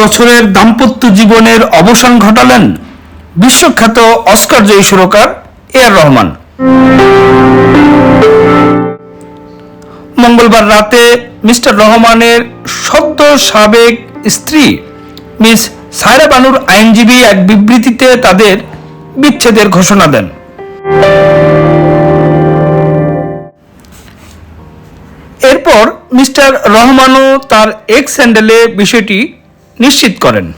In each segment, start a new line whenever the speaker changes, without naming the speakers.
বছরের দাম্পত্য জীবনের অবসান ঘটালেন বিশ্বখ্যাত অস্কার জয়ী সুরকার এ আর রহমান। মঙ্গলবার রাতে মিস্টার রহমানের সদ্য সাবেক স্ত্রী মিস সায়রা বানুর আইনজীবী এক বিবৃতিতে তাদের বিচ্ছেদের ঘোষণা দেন। এরপর মিস্টার রহমানও তার এক্স হ্যান্ডেলে বিষয়টি নিশ্চিত করেন।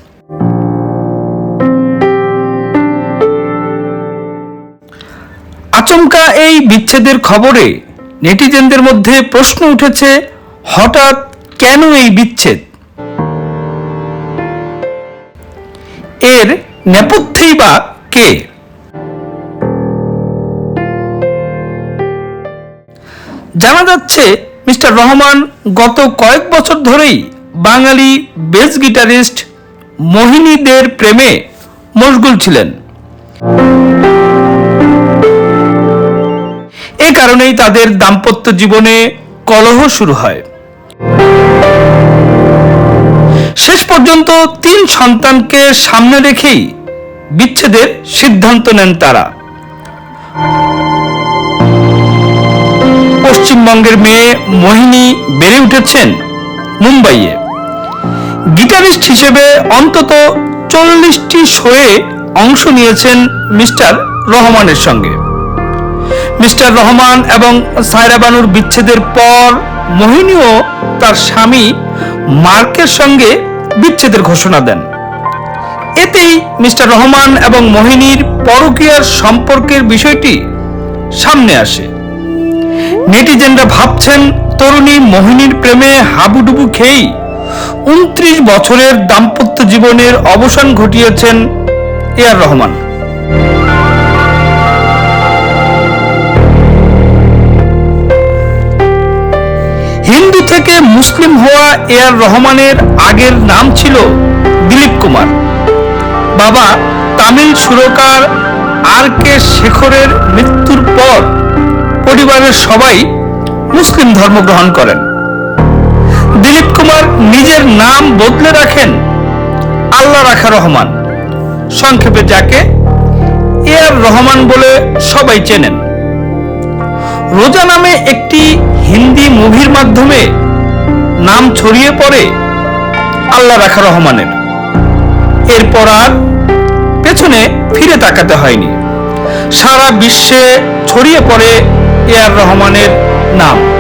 আচমকা এই বিচ্ছেদের খবরে নেটিজেনদের মধ্যে প্রশ্ন উঠেছে, হঠাৎ কেন এই বিচ্ছেদ? এর নেপথ্যেই বা কে? জানা যাচ্ছে, মিস্টার রহমান গত কয়েক বছর ধরেই বাঙালি বেস গিটারিস্ট মোহিনীদের প্রেমে মশগুল ছিলেন। এ কারণেই তাদের দাম্পত্য জীবনে কলহ শুরু হয়। শেষ পর্যন্ত তিন সন্তানকে সামনে রেখেই বিচ্ছেদের সিদ্ধান্ত নেন তারা। পশ্চিমবঙ্গের মেয়ে মোহিনী বেড়ে উঠেছেন মুম্বাইয়ে। গিটারিস্ট হিসেবে অন্তত চল্লিশটি শোয়ে অংশ নিয়েছেন মিস্টার রহমানের সঙ্গে। মিস্টার রহমান এবং সায়রা বানুর বিচ্ছেদের পর মোহিনীও তার স্বামী মার্কের সঙ্গে বিচ্ছেদের ঘোষণা দেন। এতেই মিস্টার রহমান এবং মোহিনীর পরকীয়ার সম্পর্কের বিষয়টি সামনে আসে। নেটিজেনরা ভাবছেন, তরুণী মোহিনীর প্রেমে হাবুডুবু খেয়েই উনত্রিশ বছরের দাম্পত্য জীবনের অবসান ঘটিয়েছেন এ আর রহমান। হিন্দু থেকে মুসলিম হওয়া এ আর রহমানের আগের নাম ছিল দিলীপ কুমার। বাবা তামিল সুরকার আর কে শেখরের মৃত্যুর পর পরিবারের সবাই মুসলিম ধর্ম গ্রহণ করেন। নিজের নাম বদলে রাখেন আল্লাহ রাখা রহমান। সংক্ষেপে যাকে এ আর রহমান বলে সবাই চেনেন। রোজা নামে একটি হিন্দি মুভির মাধ্যমে নাম ছড়িয়ে পড়ে আল্লাহ রাখা রহমানের। এরপর আর পেছনে ফিরে তাকাতে হয়নি। সারা বিশ্বে ছড়িয়ে পড়ে এ আর রহমানের নাম।